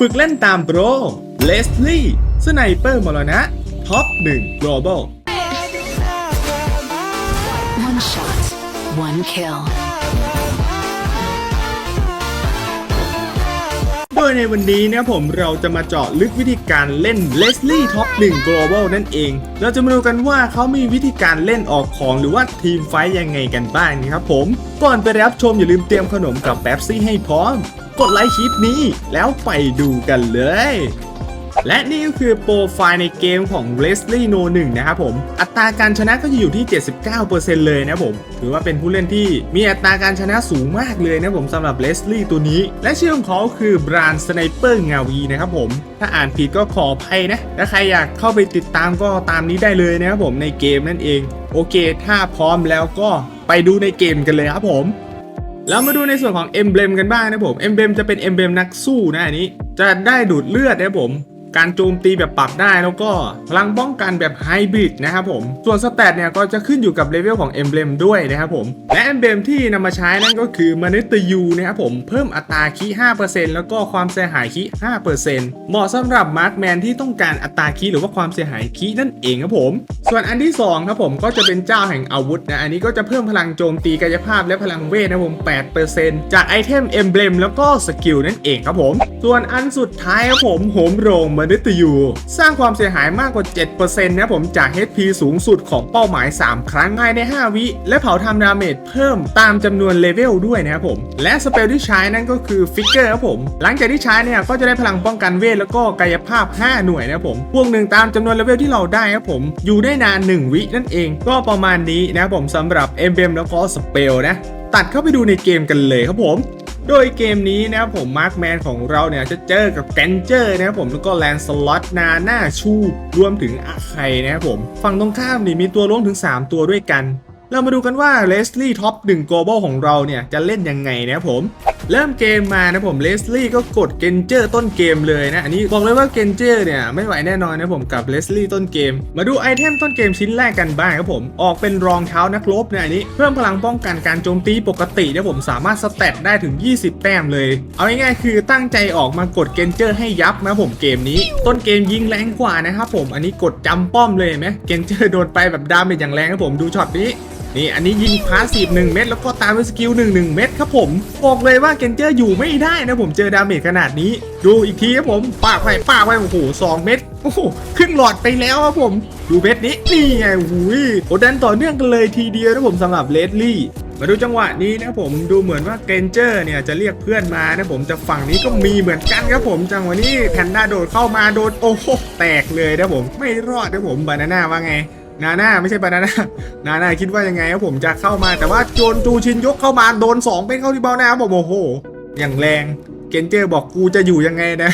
ฝึกเล่นตามโปร เลสลี่ สไนเปอร์มรณะ ท็อป 1 global One shot, one kill. โดยในวันนี้เนะผมเราจะมาเจาะลึกวิธีการเล่น Leslie Top 1 Global นั่นเอง เราจะมาดูกันว่าเขามีวิธีการเล่นออกของหรือว่าทีมไฟต์ยังไงกันบ้างนะครับผม ก่อนไปรับชมอย่าลืมเตรียมขนมกับแป๊บซี่ให้พร้อม กดไลค์คลิปนี้แล้วไปดูกันเลย และนี่ก็คือโปรไฟล์ในเกมของ Leslie No 1 นะครับผม อัตราการชนะก็จะอยู่ที่ 79%เลยนะผม ถือว่าเป็นผู้เล่นที่มีอัตราการชนะสูงมากเลยนะผมสำหรับ Leslie ตัวนี้ และชื่อของเขาคือบรานสไนเปอร์งาวีนะครับผม ถ้าอ่านผิดก็ขออภัยนะ ถ้าใครอยากเข้าไปติดตามก็ตามนี้ได้เลยนะครับผมในเกมนั่นเอง โอเค ถ้าพร้อมแล้วก็ไปดูในเกมกันเลยครับผม แล้วมาดูในส่วนของเอ็มเบลมกันบ้างนะครับผมเอ็มเบลมจะเป็นเอ็มเบลมนักสู้นะอันนี้ จะได้ดูดเลือดนะครับผม การโจมตีแบบปรับได้แล้วก็พลังป้องกันแบบไฮบริดนะครับผม ส่วนสเตตเนี่ยก็จะขึ้นอยู่กับเลเวลของเอมเบลมด้วยนะครับผม และเอมเบลมที่นำมาใช้นั่นก็คือมนุษย์ยูนะครับผมเพิ่มอัตราคี5%แล้วก็ความเสียหายคี5%เหมาะสำหรับมาร์คแมนที่ต้องการอัตราคีหรือว่าความเสียหายคีนั่นเองครับผม ส่วนอันที่สองครับผมก็จะเป็นเจ้าแห่งอาวุธนะอันนี้ก็จะเพิ่มพลังโจมตีกายภาพและพลังเวทนะครับผม8%จากไอเทมเอมเบลมแล้วก็สกิลนั่นเองครับผม ส่วนอันสุดท้ายครับผมโหมโรงมนุษย์ยูสร้างความเสียหายมากกว่า 7%นะผมจาก HP สูงสุดของเป้าหมาย 3 ครั้งภายใน 5 วิ และเผาทำดาเมจเพิ่มตามจำนวนเลเวลด้วยนะครับผม และสเปลที่ใช้นั่นก็คือฟิกเกอร์ครับผม หลังจากที่ใช้เนี่ยก็จะได้พลังป้องกันเวทแล้วก็กายภาพ 5 หน่วยนะครับผมพวกหนึ่งตามจำนวนเลเวลที่เราได้ครับผม อยู่ได้นาน 1 วินั่นเอง ก็ประมาณนี้นะครับผมสำหรับเอ็มเบมแล้วก็สเปลนะตัดเข้าไปดูในเกมกันเลยครับผม โดยเกมนี้นะครับผมมาร์คแมนของเราเนี่ยจะเจอกับแกนเจอร์นะครับผมแล้วก็แลนสล็อตนาหน้าชูรวมถึงอาไคนะครับผม ฝั่งตรงข้ามนี่มีตัวล้วมถึง 3 ตัวด้วยกัน เรามาดูกันว่าเลสลี่ท็อป1 global ของเราเนี่ย จะเล่นยังไงนะผม เริ่มเกมมานะผมเลสลี่ก็กดเกนเจอร์ต้นเกมเลยนะ อันนี้บอกเลยว่าเกนเจอร์เนี่ย ไม่ไหวแน่นอนนะผมกับเลสลี่ต้นเกม มาดูไอเทมต้นเกมชิ้นแรกกันบ้างครับผม ออกเป็นรองเท้านักรบเนี่ยอันนี้เพิ่มพลังป้องกันการโจมตีปกตินี่ยผมสามารถสเตตได้ถึง 20 แต้มเลย เอาง่ายๆคือตั้งใจออกมากดเกนเจอร์ให้ยับนะผมเกมนี้ ต้นเกมยิงแรงกว่านะครับผมอันนี้กดจำป้อมเลยไหมเกนเจอร์โดนไปแบบดาเมจอย่างแรงครับผมดูช็อตนี้ นี่อันนี้ยิงพาสซีฟ1เม็ดแล้วก็ตามด้วยสกิล1 1เม็ดครับผมบอกเลยว่าเกนเจอร์อยู่ไม่ได้นะผมเจอดาเมจขนาดนี้ ดูอีกทีครับผมปากไปปากไปโอ้โหสองเม็ดโอ้โหครึ่งหลอดไปแล้วครับผมดูเม็ดนี้นี่ไงโอ้โหกดดันต่อเนื่องกันเลยทีเดียวนะผมสำหรับเลดลี่มาดูจังหวะนี้นะผมดูเหมือนว่าเกนเจอร์เนี่ยจะเรียกเพื่อนมานะผมจะฝั่งนี้ก็มีเหมือนกันครับผมจังหวะนี้แพนด้าโดดเข้ามาโดนโอ้โหแตกเลยนะผมไม่รอดนะผมบานาน่าว่าไง นาน่าไม่ใช่บานาน่านาน่าคิดว่ายังไงครับผมจะเข้ามาแต่ว่าโจนจูชินยกเข้ามาโดน2เป็นเข้าที่เบ้าหน้าครับผมโอ้โหอย่างแรง เกนเจอร์บอกกูจะอยู่ยังไงนะ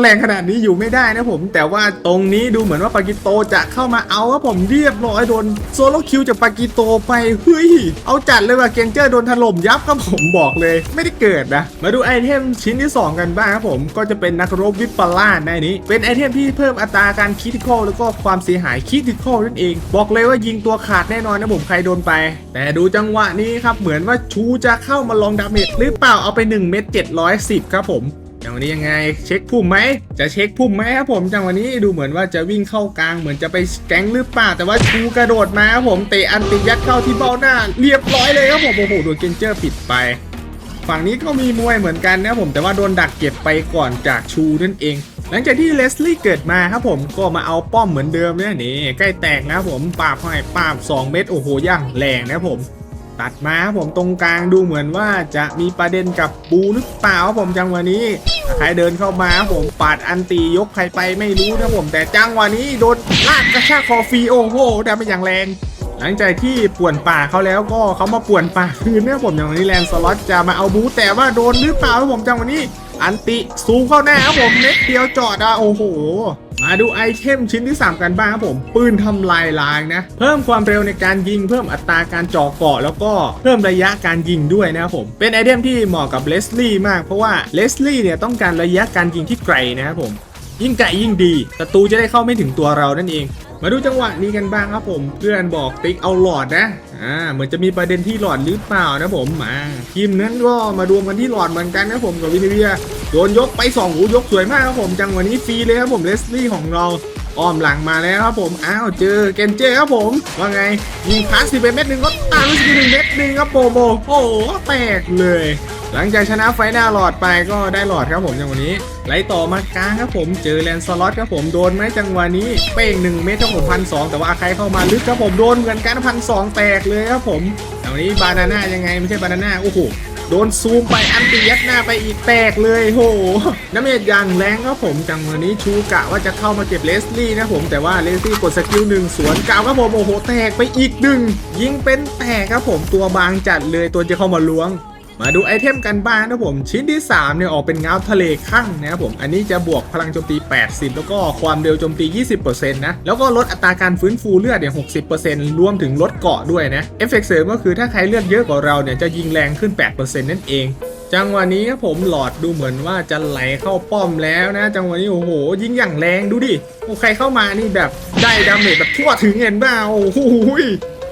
แรงขนาดนี้อยู่ไม่ได้นะผม แต่ว่าตรงนี้ดูเหมือนว่าปากิโตจะเข้ามาเอาครับผมเรียบร้อยโดนโซโลคิวจากปากิโตไปเฮ้ยเอาจัดเลยว่าเกนเจอร์โดนถล่มยับครับผมบอกเลย ไม่ได้เกิดนะ มาดูไอเทมชิ้นที่ 2 กันบ้างครับผมก็จะเป็นนักรบวิปปาล่าในนี้ เป็นไอเทมที่เพิ่มอัตราการคิติคอลแล้วก็ความเสียหายคิติคอลนั่นเอง บอกเลยว่ายิงตัวขาดแน่นอนนะผมใครโดนไป แต่ดูจังหวะนี้ครับเหมือนว่าชูจะเข้ามาลองดาเมจหรือเปล่าเอาไป1เม็ด10 ครับผมจังวะนี้ยังไงเช็คพุ่มไหมจะเช็คพุ่มไหมครับผมจังวะนี้ดูเหมือนว่าจะวิ่งเข้ากลางเหมือนจะไปแก๊งหรือเปล่าแต่ว่าชูกระโดดมาครับผมเตะอันติยัดเข้าที่เบ้าหน้า เรียบร้อยเลยครับผมโอ้โหโดนเกนเจอร์ปิดไป ฝั่งนี้ก็มีมวยเหมือนกันนะครับผมแต่ว่าโดนดักเก็บไปก่อนจากชูนั่นเอง หลังจากที่เลสลี่เกิดมาครับผมก็มาเอาป้อมเหมือนเดิมเนี่ยนี่ใกล้แตกนะครับผมปาบให้ปาบ2 เม็ดโอ้โหย่างแรงนะครับผม ตัดมาผมตรงกลางดูเหมือนว่าจะมีประเด็นกับบูหรือเปล่าผมจังหวะนี้ ใครเดินเข้ามาผมปาดอันตียกใครไปไม่รู้นะผมแต่จังหวะนี้โดนลากกระชากคอฟรีโอ้โหได้ไปอย่างแรง หลังจากที่ป่วนป่าเขาแล้วก็เขามาป่วนป่าคืนเนี่ยผมอย่างวันนี้แลนสล็อตจะมาเอาบูแต่ว่าโดนหรือเปล่าผมจังหวะนี้ อันติสูงเข้าหน้าครับผมเม็ดเดียวจอดอะโอ้โห มาดูไอเทมชิ้นที่ 3 กันบ้างครับผม ปืนทำลายล้างนะ เพิ่มความเร็วในการยิง เพิ่มอัตราการจ่อเกาะ แล้วก็เพิ่มระยะการยิงด้วยนะครับผม เป็นไอเทมที่เหมาะกับเลสลี่มากเพราะว่าเลสลี่เนี่ยต้องการระยะการยิงที่ไกลนะครับผม ยิ่งไกลยิ่งดีศัตรูจะได้เข้าไม่ถึงตัวเรานั่นเอง มาดูจังหวะนี้กันบ้างครับผม เพื่อนบอกติ๊กเอาหลอดนะอ่าเหมือนจะมีประเด็นที่หลอดหรือเปล่านะผมมาทีมนั้นก็มารวมกันที่หลอดเหมือนกันนะผมกับวินเวียโดนยกไป2หูยกสวยมากครับผม จังหวะนี้ฟรีเลยครับผมเลสลี่ของเราอ้อมหลังมาแล้วครับผมอ้าวเจอเกนเจครับผมว่าไงยิงพาสสิบเม็ดหนึ่งก็ตามสกิลหนึ่งเม็ดหนึ่งครับโปโบโอ้แตกเลย หลังจากชนะไฟหน้าหลอดไปก็ได้หลอดครับผมจังหวะนี้ ไหลต่อมากลางครับผมเจอแลนสล็อตครับผมโดนไหมจังหวะนี้เป้งหนึ่งเมตรครับผมพันสองแต่ว่าใครเข้ามาลึกครับผมโดนเหมือนกันพันสองแตกเลยครับผมจังหวะนี้บานาน่ายังไงไม่ใช่บานาน่าโอ้โหโดนซูมไปอันตียัดหน้าไปอีกแตกเลยโหน้ำเม็ดอย่างแรงครับผมจังหวะนี้ชูกะว่าจะเข้ามาเก็บเลสลี่นะผมแต่ว่าเลสลี่กดสกิลหนึ่งสวนกล่าวครับผมโอ้โหแตกไปอีกหนึ่งยิงเป็นแตกครับผมตัวบางจัดเลยตัวจะเข้ามาล้วง มาดูไอเทมกันบ้างนะผมชิ้นที่3เนี่ยออกเป็นเงาทะเลข้างนะครับผมอันนี้จะบวกพลังโจมตี 80 แล้วก็ความเร็วโจมตี 20%นะแล้วก็ลดอัตราการฟื้นฟูเลือดเนี่ย60%รวมถึงลดเกาะด้วยนะเอฟเฟกต์เสริมก็คือถ้าใครเลือดเยอะกว่าเราเนี่ยจะยิงแรงขึ้น 8%นั่นเองจังหวะนี้ครับผมหลอดดูเหมือนว่าจะไหลเข้าป้อมแล้วนะ จังหวะนี้โอ้โห ยิงอย่างแรงดูดิโอ้ใครเข้ามานี่แบบได้ดาเมจแบบทั่วถึงเห็นเปล่าโอ้โห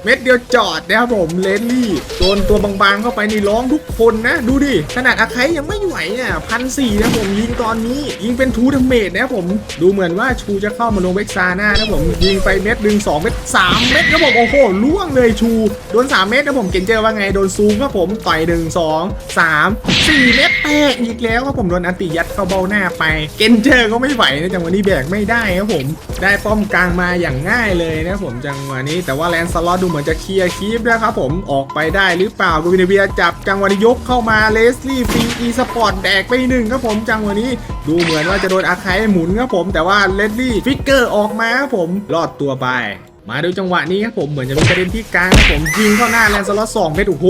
ม็ดเดียวจอดนะครับผมเลนลี่โดนตัวบางๆเข้าไปนี่ร้องทุกคนนะ ดูดิขนาดอาไคยังไม่ไหวเนี่ยพันสี่นะผมยิงตอนนี้ยิงเป็นทูดาเมจนะผมดูเหมือนว่าชูจะเข้ามาลงเวกซาหน้านะผมยิงไปเม็ดหนึ่งสองเม็ดสามเม็ดครับผมโอ้โหล่วงเลยชู โดนสามเม็ดนะผมเกนเจอร์ว่าไงโดนซูมครับผมต่อยหนึ่งสองสามสี่เม็ดแตกอีกแล้วครับผมโดนอันติยัดเข้าเบ้าหน้าไป เกนเจอร์ก็ไม่ไหวนะจังหวะนี้แบกไม่ได้ครับผมได้ป้อมกลางมาอย่างง่ายเลยนะผมจังหวะนี้แต่ว่าแลนสล็อตดูเหมือนจะเคลียร์คีฟนะครับผมออกไปได้หรือเปล่ากูวินเวียจับจังหวะนี้ยกเข้ามาเลสลี่ฟรีอีสปอร์ตแดกไปหนึ่งครับผมจังหวะนี้ดูเหมือนว่าจะโดนอาคายหมุนครับผมแต่ว่าเลสลี่ฟิกเกอร์ออกมาครับผมรอดตัวไปมาดูจังหวะนี้ครับผมเหมือนจะมีประเด็นที่กลางครับผมยิงเข้าหน้าแลนสล็อตสองเมตรโอ้โห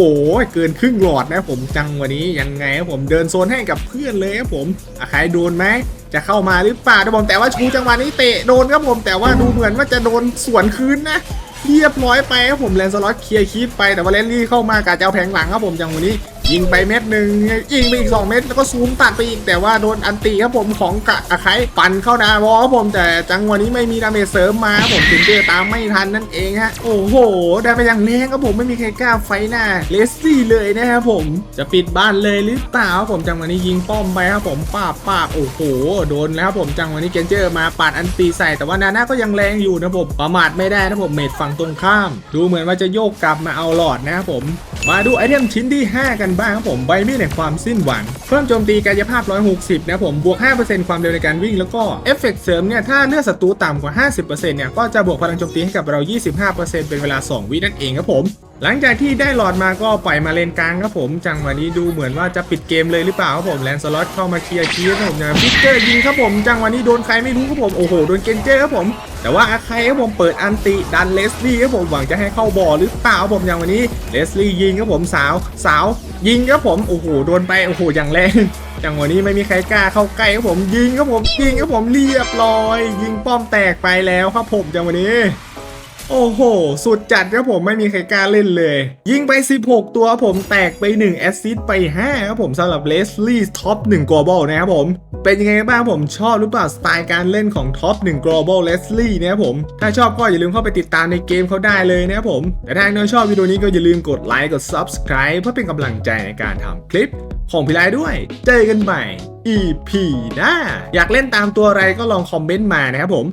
เกินครึ่งหลอดนะผมจังหวะนี้ยังไงครับผมเดินโซนให้กับเพื่อนเลยครับผมอาใครโดนไหมจะเข้ามาหรือเปล่าครับผมแต่ว่าชูจังหวะนี้เตะโดนครับผมแต่ว่าดูเหมือนว่าจะโดนสวนคืนนะ เรียบร้อยไปครับผมแลนสล็อตเคลียร์คีปไปแต่ว่าเลนลี่เข้ามากะจะเอาแผงหลังครับผมจังหวะนี้ ยิงไปเม็ดหนึ่งยิงไปอีก 2 เม็ดแล้วก็ซูมตัดไปอีกแต่ว่าโดนอันตีครับผมของกะอาไคปันเข้าดาวอครับผมแต่จังหวะนี้ไม่มีดาเมจเสริมมาครับผมถึงเจอตามไม่ทันนั่นเองฮะโอ้โหได้ไปอย่างแรงครับผมไม่มีใครกล้าไฟหน้าเลสซี่เลยนะครับผมจะปิดบ้านเลยหรือเปล่าครับผมจังหวะนี้ยิงป้อมไปครับผมป้าบป้าบโอ้โห โดนแล้วครับผมจังหวะนี้เกนเจอร์มาปาดอันตีใส่แต่ว่านาน่าก็ยังแรงอยู่นะผมประมาทไม่ได้นะผมเมดฝั่งตรงข้าม ดูเหมือนว่าจะโยกกลับมาเอาหลอดนะครับผม มาดูไอเทมชิ้นที่ 5 กันบ้างครับผมใบมีดแห่งความสิ้นหวัง เพิ่มโจมตีกายภาพ 160 นะผมบวก 5%ความเร็วในการวิ่งแล้วก็เอฟเฟกต์เสริมเนี่ยถ้าเลือดศัตรูต่ำกว่า 50%เนี่ยก็จะบวกพลังโจมตีให้กับเรา 25%เป็นเวลา 2 วินั่นเองครับผม หลังจากที่ได้หลอดมาก็ปล่อยมาเลนกลางครับผมจังหวะนี้ดูเหมือนว่าจะปิดเกมเลยหรือเปล่าครับผมแลนสล็อตเข้ามาเคลียร์คีครับผมนะฟิกเกอร์ยิงครับผมจังหวะนี้โดนใครไม่รู้ครับผมโอ้โหโดนเกนเจอร์ครับผม แต่ว่าอาใครครับผมเปิดอันติดันเลสลี่ครับผมหวังจะให้เข้าบ่อหรือเปล่าครับผมอย่างวันนี้เลสลี่ยิงครับผมสาวสาวยิงครับผมโอ้โหโดนไปโอ้โหอย่างแรงจังหวะนี้ไม่มีใครกล้าเข้าใกล้ครับผมยิงครับผมยิงครับผมเรียบร้อย ยิงป้อมแตกไปแล้วครับผมจังหวะนี้ โอ้โห สุดจัดครับผมไม่มีใครกล้าเล่นเลย ยิงไป 16 ตัวผมแตกไป 1 แอสซิสต์ไป 5 ครับผมสำหรับเลสลี่ท็อป1 global นะครับผม เป็นยังไงบ้างผมชอบหรือเปล่า สไตล์การเล่นของท็อป1 global Leslie นะครับผม ถ้าชอบก็อย่าลืมเข้าไปติดตามในเกมเขาได้เลยนะครับผม แต่ถ้าน้อยชอบวิดีโอนี้ก็อย่าลืมกดไลค์กด Subscribe เพื่อเป็นกำลังใจในการทำคลิปของพี่ไลด้วย เจอกันใหม่ EP หน้า อยากเล่นตามตัวอะไรก็ลองคอมเมนต์มานะครับผม